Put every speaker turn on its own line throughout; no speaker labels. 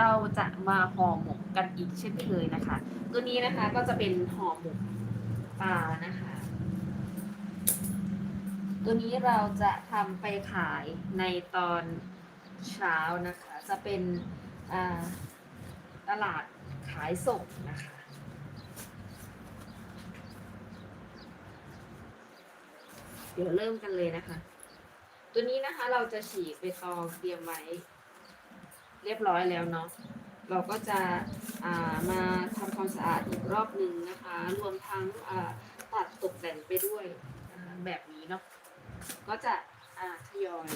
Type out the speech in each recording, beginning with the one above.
เราจะมาห่อหมกกันอีกเช่นเคยนะคะ ตัวนี้นะคะก็จะเป็นห่อหมกปลานะคะ ตัวนี้เราจะทำไปขายในตอนเช้านะคะ จะเป็นตลาดขายส่งนะคะเดี๋ยวเริ่มกันเลยนะคะ ตัวนี้นะคะเราจะฉีกไปตองเตรียมไว้ เรียบร้อยแล้วเนาะเราก็จะามาทำความสะอาดอีกรอบหนึ่งนะคะ รวมทั้งตัดตกแต่งไปด้วยแบบนี้เนาะก็จะทยอย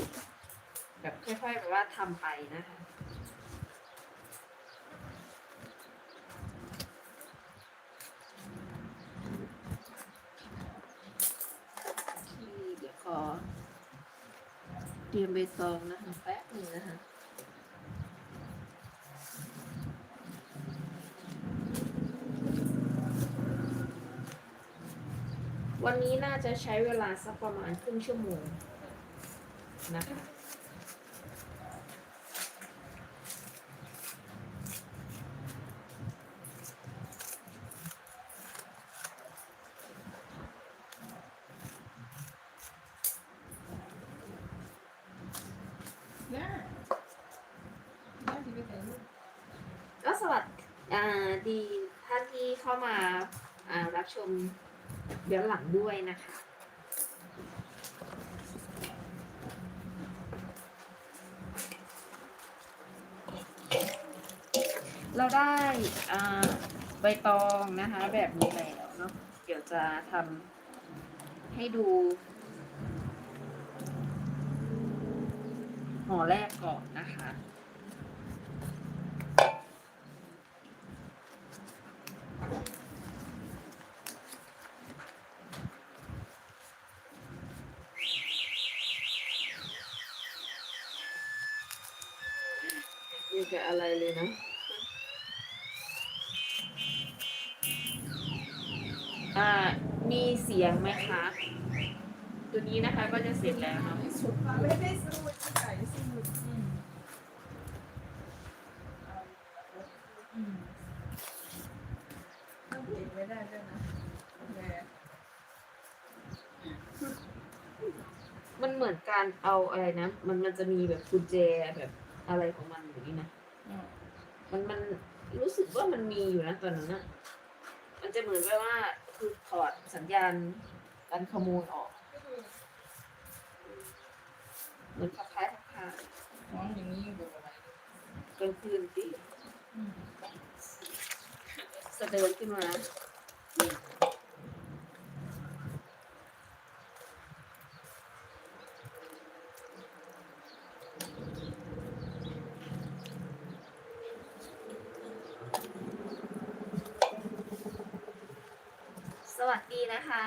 แบบค่อยๆแบบว่าทำไปนะคะที่เดี๋ยวขอเตรียมใบตองนะคะแป๊บหนึ่งนะคะ วันนี้น่าจะใช้เวลาสักประมาณครึ่งชั่วโมงนะคะ
ย่าย่าที่ไปแต่งรูป
ก็สวัสดีท่านที่เข้ามาอ่ารับชม ย้อนหลังด้วยนะคะ เราได้ใบตองนะคะ แบบนี้แล้วเนาะเดี๋ยวจะทำให้ดูห่อแรกก่อนนะคะ อยู่กับอะไรเลยนะอ่ามีเสียงไหมคะ ตัวนี้นะคะก็จะเสร็จแล้วเนาะ
ไม่สุดไม่ได้สูดไม่ได้สูดอืมอืมต้องเก็บไว้ได้ด้วยนะโอเค
มันเหมือนการเอาอะไรนะ มันมันจะมีแบบกุญแจแบบอะไรของมันอยู่นี่นะ
อื ม
มันมันรู้สึกว่ามันมีอยู่นะตอนนั้นอะมันจะเหมือนแบบว่าคือถอดสัญญาณการขโมยออก เหมือนขับคล้ายขับคา
มองอย่างนี้ดูอะไร
กลางคืนที่
อืม
สะเดินขึ้นมา นะคะ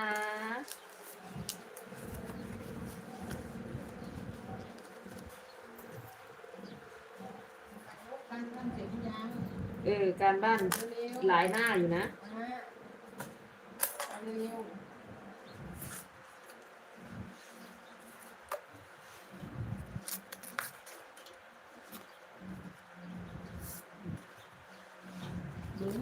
ตั้งตั้งเสร็จหรือยัง
เออ การบ้าน
เร็วๆ
หลายหน้าอยู่นะ
อ่าเอาเร็วๆลุ้น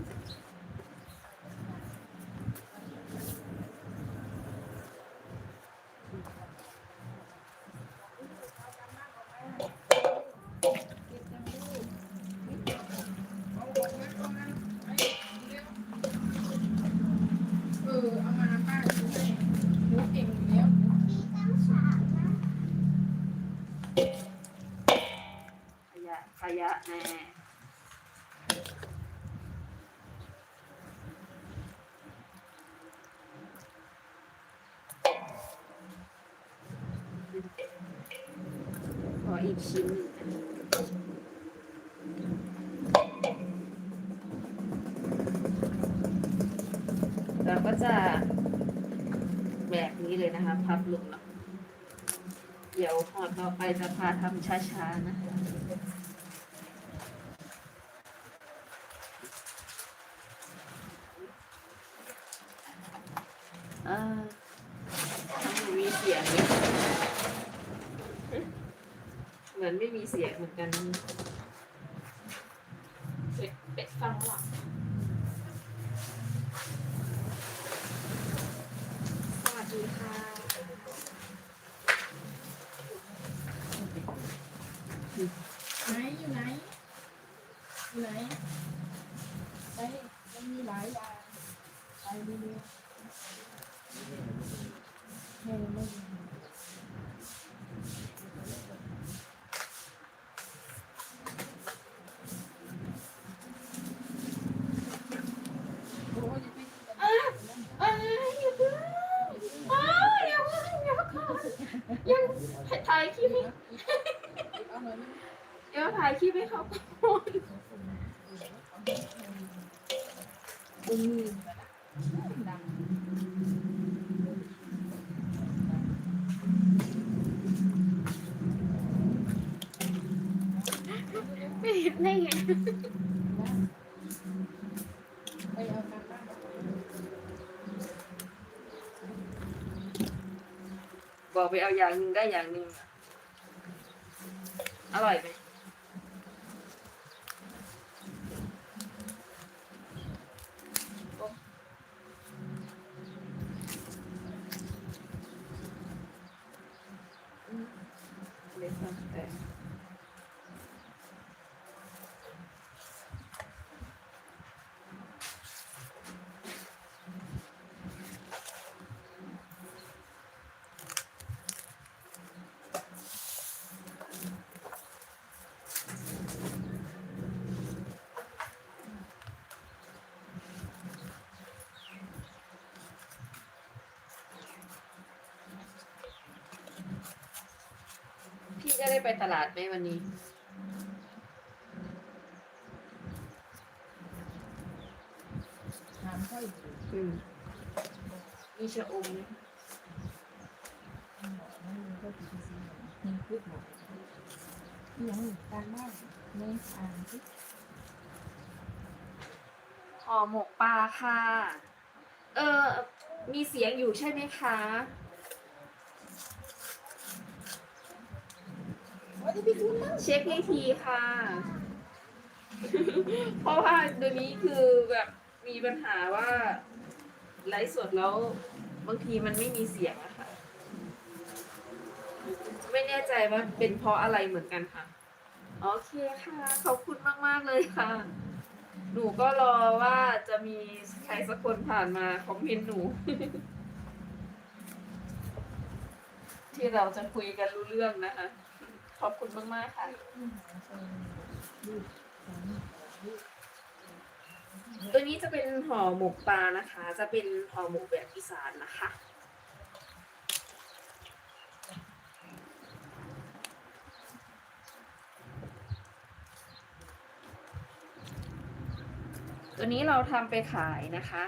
เออเอามาป้าดูให้หนูเก่งอยู่แล้ว
ขยะ ขยะแน่ขออีก ชิ้นเราก็จะแบบนี้เลยนะคะ พับลงแล้วเดี๋ยวพอต่อไปจะพาทำช้าๆนะคะเออทำไมมีเสียงไหม เหมือนไม่มีเสียงเหมือนกัน
ฟังหลัง
สวัสดีค่ะ
ไหนอยู่ไหนอยู่ไหนไปมันมีหลายอย่างไปเรื่อยๆไม่ไม่โอ้ยจะไปกินกัน
อ้าวอ้าวอย่าเพิ่งอ้าวอย่าเพิ่งอย่าเพิ่งยังให้ถ่ายคลิปให้
เอาหน่อยนะ
เดี๋ยวถ่ายคลิปให้เขาก่อน
ดึงมือมดัง
ไม่เห็นได้ไง
ไปเอาการบ้าน
บอกไปเอาอย่างหนึ่งได้อย่างหนึ่งอร่อยไหม พี่จะได้ไปตลาดไหมวันนี้
ถามค่อยดู
อืมมีชะอมไหม
หมอไม่รู้ก็คือซีมีพูดหมดยังการบ้านในอ่านที่
ห่อหมกปลาค่ะ เออ มีเสียงอยู่ใช่ไหมคะ
ว่าจะไปดูนะ
เช็คให้ทีค่ะ เพราะว่าเดี๋ยวนี้คือแบบมีปัญหาว่าไลฟ์สดแล้ว บางทีมันไม่มีเสียงอะค่ะ ไม่แน่ใจว่าเป็นเพราะอะไรเหมือนกันค่ะ โอเคค่ะ ขอบคุณมาก ๆ เลยค่ะ หนูก็รอว่าจะมีใครสักคนผ่านมาคอมเมนต์หนู ที่เราจะคุยกันรู้เรื่องนะคะ ขอบคุณมากๆค่ะ ตัวนี้จะเป็นห่อหมกปลานะคะ จะเป็นห่อหมกแบบอีสานนะคะตัวนี้เราทำไปขายนะคะ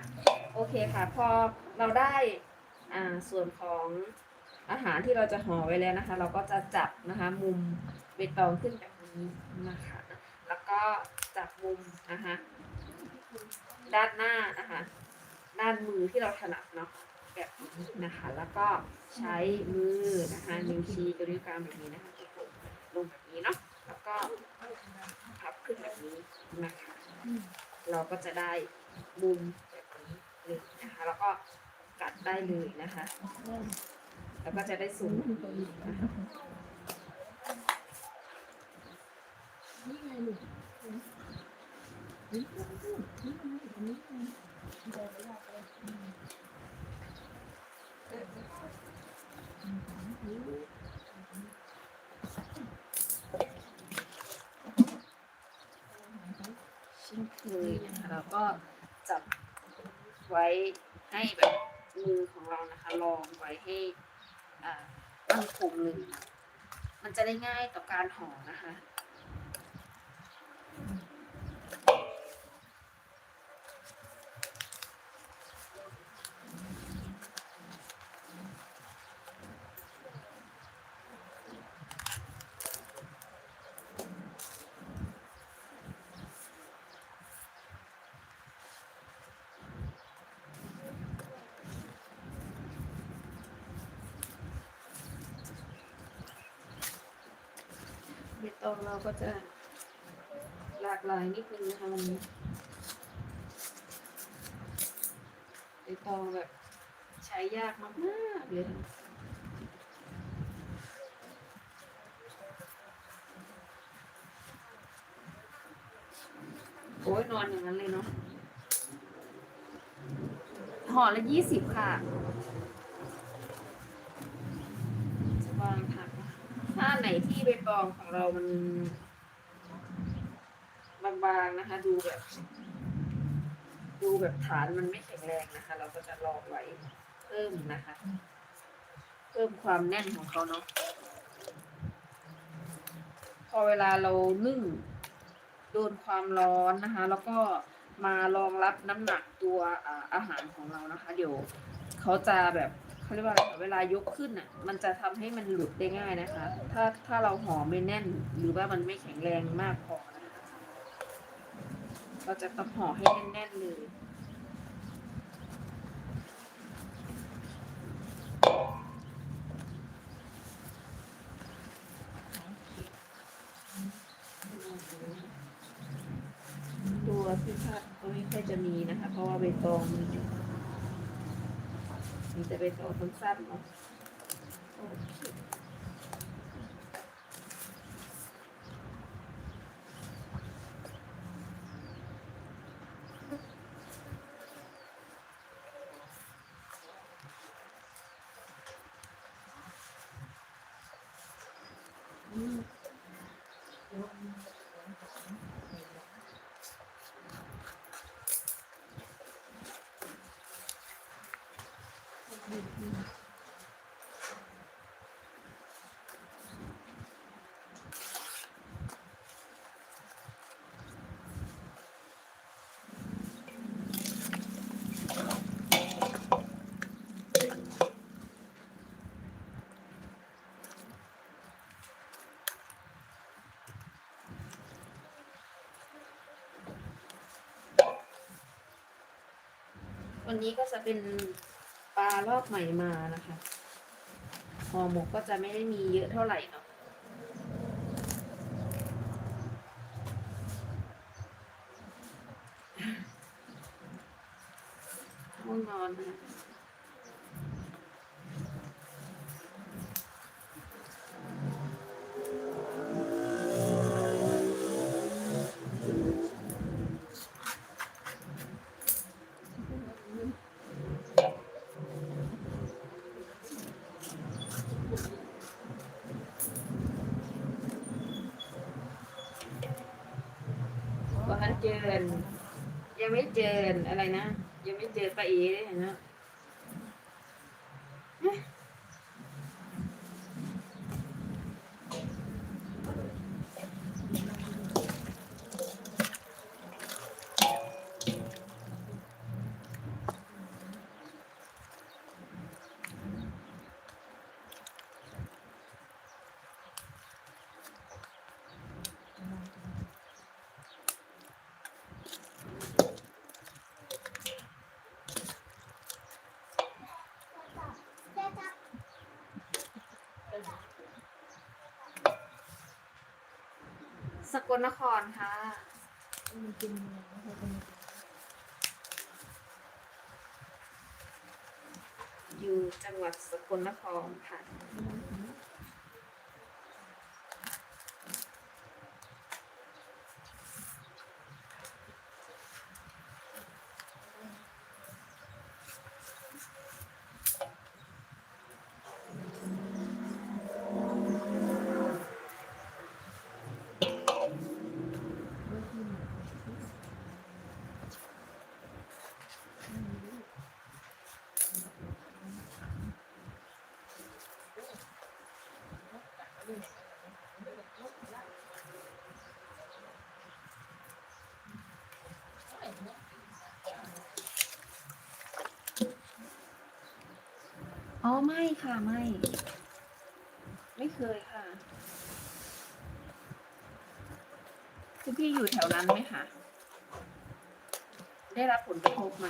โอเคค่ะ พอเราได้ส่วนของ อาหารที่เราจะห่อไว้แล้วนะคะ เราก็จะจับนะคะมุมใบตองขึ้นแบบนี้นะคะ แล้วก็จับมุมนะคะด้านหน้านะคะด้านมือที่เราถนัดเนาะแบบนี้นะคะ แล้วก็ใช้มือนะคะนิ้วชี้กับนิ้วกลางแบบนี้นะคะกดลงแบบนี้เนาะแล้วก็พับขึ้นแบบนี้นะคะ เราก็จะได้มุมแบบนี้เลยนะคะ แล้วก็กัดได้เลยนะคะ แล้วก็จะได้สูงนะคะ
นี่ไงลูกนี่ไงนี่ไงอันนี้ไงเช่
นเคยนะคะแล้วก็จับไว้ให้แบบมือของเรานะคะลองไว้ให้ อ่าตั้งคงเลย มันจะได้ง่ายต่อการห่อนะคะ ก็จะหลากหลายนิดนึงนะคะวันนี้ใบตองแบบใช้ยากมากๆเลยโอ้ยนอนอย่างนั้นเลยเนาะห่อละยี่สิบค่ะ ถ้าไหนที่ใบตองของเรามันบางๆนะคะ ดูแบบ ดูแบบฐานมันไม่แข็งแรงนะคะ เราก็จะลองไว้เพิ่มนะคะ เพิ่มความแน่นของเขาเนาะพอเวลาเรานึ่งโดนความร้อนนะคะ แล้วก็มารองรับน้ำหนักตัวอาหารของเรานะคะ เดี๋ยวเขาจะแบบ เขาเรียกว่าอะไรเวลายกขึ้นอะ มันจะทำให้มันหลุดได้ง่ายนะคะ ถ้าถ้าเราห่อไม่แน่น หรือว่ามันไม่แข็งแรงมากพอนะคะเราจะต้องห่อให้แน่นๆเลยตัวที่คาดก็ไม่ค่อยจะมีนะคะ เพราะว่าใบตองมัน มีแต่ใบตอง วันนี้ก็จะเป็นปลารอบใหม่มานะคะห่อหมกก็จะไม่ได้มีเยอะเท่าไหร่เนาะห้องนอนนะวันเจอกัน ยังไม่เจออะไรนะ ยังไม่เจอป้าเอ๋เลยนะ กลนครค่ะ อยู่จังหวัดสกลนครค่ะ อ๋อไม่ค่ะไม่ ไม่เคยค่ะ คุณพี่อยู่แถวนั้นไหมคะ ได้รับผลกระทบไหม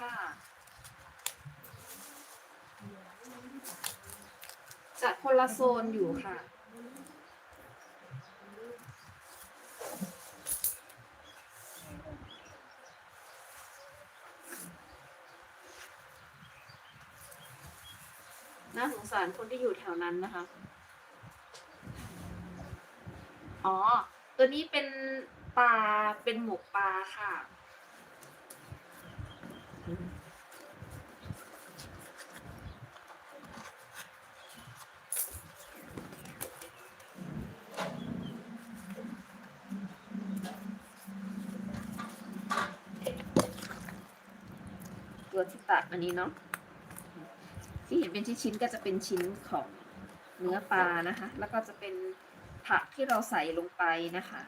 ค่ะ จัดคนละโซนอยู่ค่ะ น่าสงสารคนที่อยู่แถวนั้นนะคะ อ๋อ ตัวนี้เป็นปลา เป็นหมกปลาค่ะ ตัวที่ตัดอันนี้เนาะที่เห็นเป็นชิ้นๆก็จะเป็นชิ้นของเนื้อปลานะคะ แล้วก็จะเป็นผักที่เราใส่ลงไปนะคะ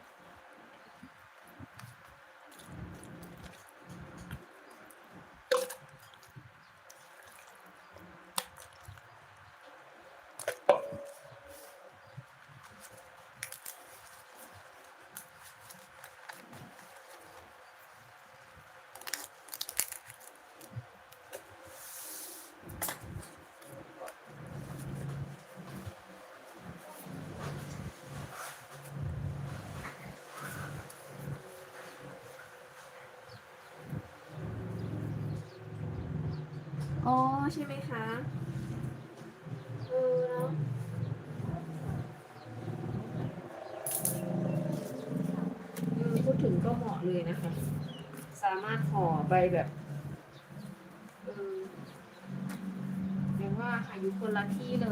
ใช่ไหมคะเออเนาะเออพูดถึงก็เหมาะเลยนะคะ สามารถห่อใบแบบเออเรียกว่าค่ะอยู่คนละที่เลย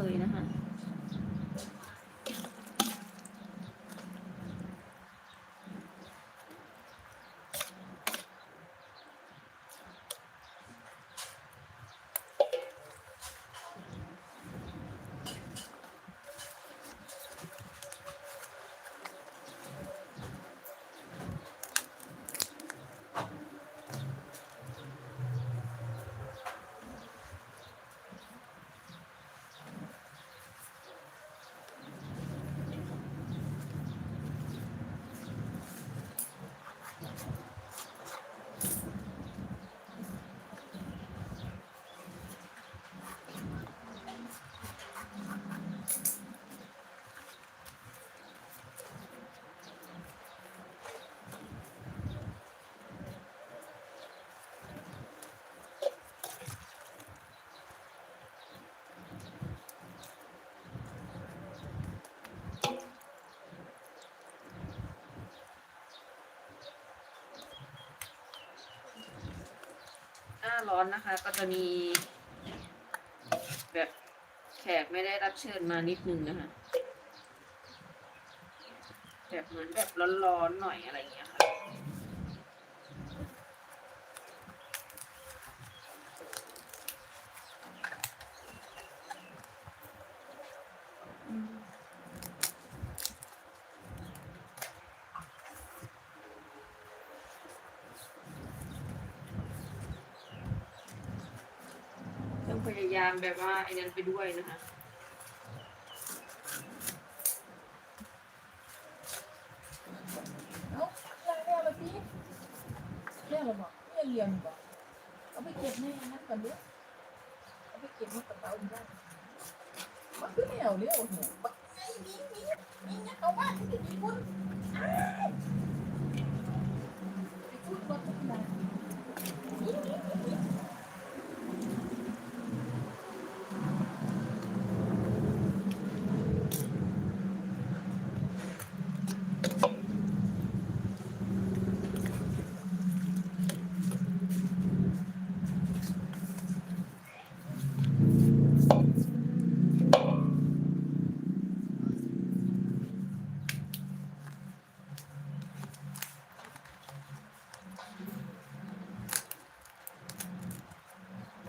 ร้อนนะคะ ก็จะมี แบบแขกไม่ได้รับเชิญมานิดนึงนะคะ แบบเหมือนแบบร้อนๆหน่อยอะไรอย่างเงี้ยค่ะ ต้องพยายาม แบบว่าไอ้นั้นไปด้วยนะคะ
เอ้าเรียกแล้วพี่เรียกแล้วบอกเรียกเรียนบอกเอาไปเก็บในนั้นก่อนเด้อเอาไปเก็บในกระเป๋าอีกได้มันคือแนวเรียวหนูบักไอ้นี่นี่นี่เนี่ยเอาบ้านที่มีคุณอ้าวไปพูดว่าทุกอย่างนี่นี่นี่นี่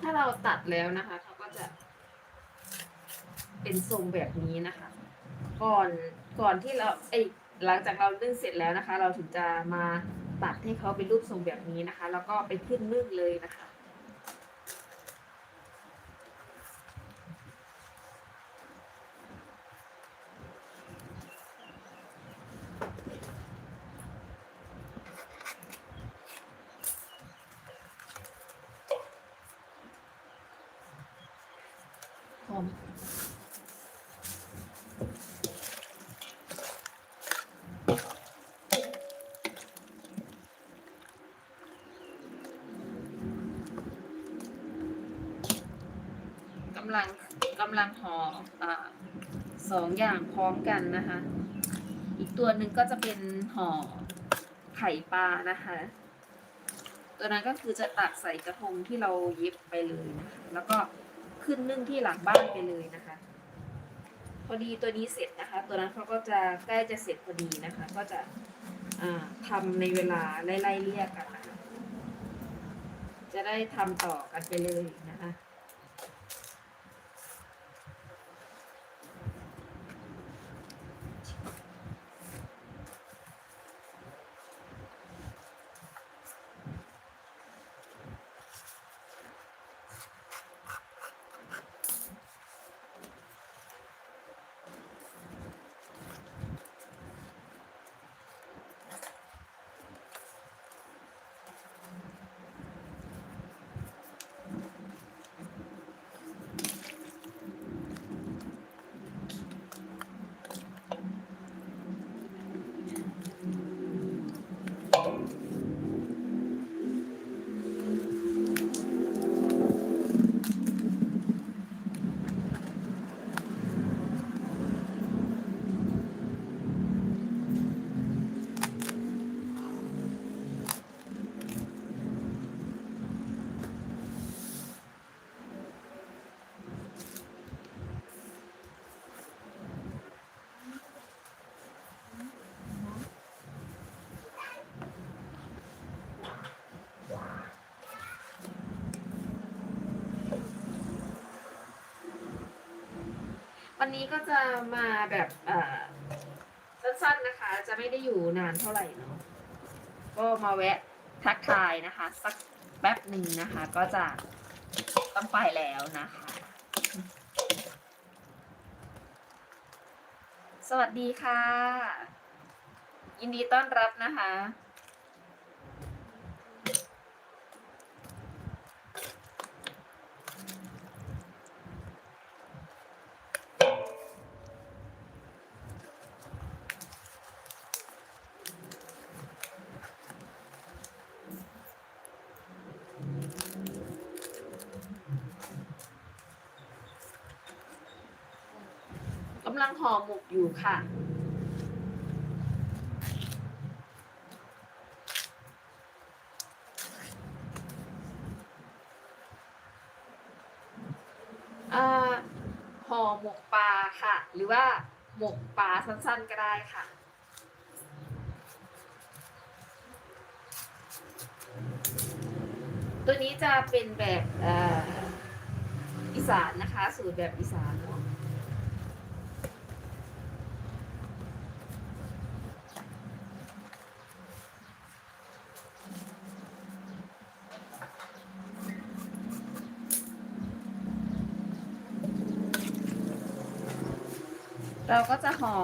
ถ้า เราตัดแล้วนะคะเขาก็จะเป็นทรงแบบนี้นะคะ ก่อนก่อนที่เราไอหลังจากเรานึ่งเสร็จแล้วนะคะ เราถึงจะมาตัดให้เขาเป็นรูปทรงแบบนี้นะคะ แล้วก็ไปขึ้นนึ่งเลยนะคะำลังกำลังห่ออ่าสองอย่างพร้อมกันนะคะ อีกตัวหนึ่งก็จะเป็นห่อไข่ปลานะคะ ตัวนั้นก็คือจะตักใส่กระทงที่เราเย็บไปเลยนะคะแล้วก็ขึ้นนึ่งที่หลังบ้านไปเลยนะคะ พอดีตัวนี้เสร็จนะคะ ตัวนั้นเขาก็จะใกล้จะเสร็จพอดีนะคะ ก็จะอ่าทำในเวลาไล่ๆเรียกกันนะคะจะได้ทำต่อกันไปเลยนะคะ วันนี้ก็จะมาแบบเอ่อสั้นๆนะคะ จะไม่ได้อยู่นานเท่าไหร่เนาะก็มาแวะทักทายนะคะ สักแป๊บหนึ่งนะคะ ก็จะต้องไปแล้วนะคะ สวัสดีค่ะ ยินดีต้อนรับนะคะำลังห่อหมกอยู่ค่ะ ห่อหมกปลาค่ะ หรือว่าหมกปลาสั้นๆก็ได้ค่ะตัวนี้จะเป็นแบบอ่ออีสานนะคะ สูตรแบบอีสานเนาะ เราก็จะห่อ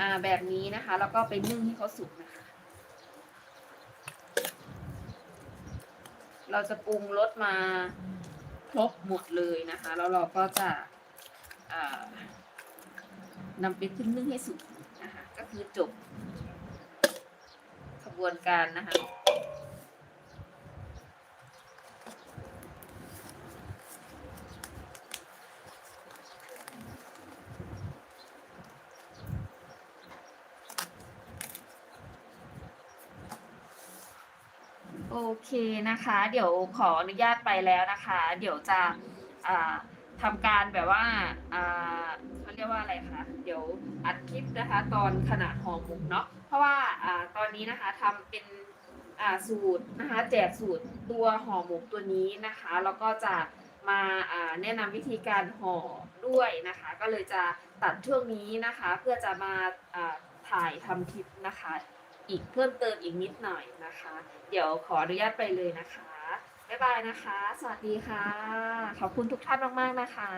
อ่าแบบนี้นะคะ แล้วก็ไปนึ่งให้เขาสุกนะคะ เราจะปรุงรสมาครบหมดเลยนะคะ แล้วเราก็จะอ่านำไปขึ้นนึ่งให้สุกนะคะ ก็คือจบขบวนการนะคะ โอเคนะคะ เดี๋ยวขออนุญาตไปแล้วนะคะ เดี๋ยวจะอ่าทำการแบบว่าเขาเรียกว่าอะไรคะเดี๋ยวอัดคลิปนะคะ ตอนขณะห่อหมกเนาะเพราะว่าตอนนี้นะคะทำเป็นสูตรนะคะ แจกสูตรตัวห่อหมกตัวนี้นะคะ แล้วก็จะมาแนะนำวิธีการห่อด้วยนะคะ ก็เลยจะตัดช่วงนี้นะคะ เพื่อจะมาอ่าถ่ายทำคลิปนะคะ อีกเพิ่มเติมอีกนิดหน่อยนะคะ เดี๋ยวขออนุญาตไปเลยนะคะ บ๊ายบายนะคะ สวัสดีค่ะ ขอบคุณทุกท่านมาก ๆ นะคะ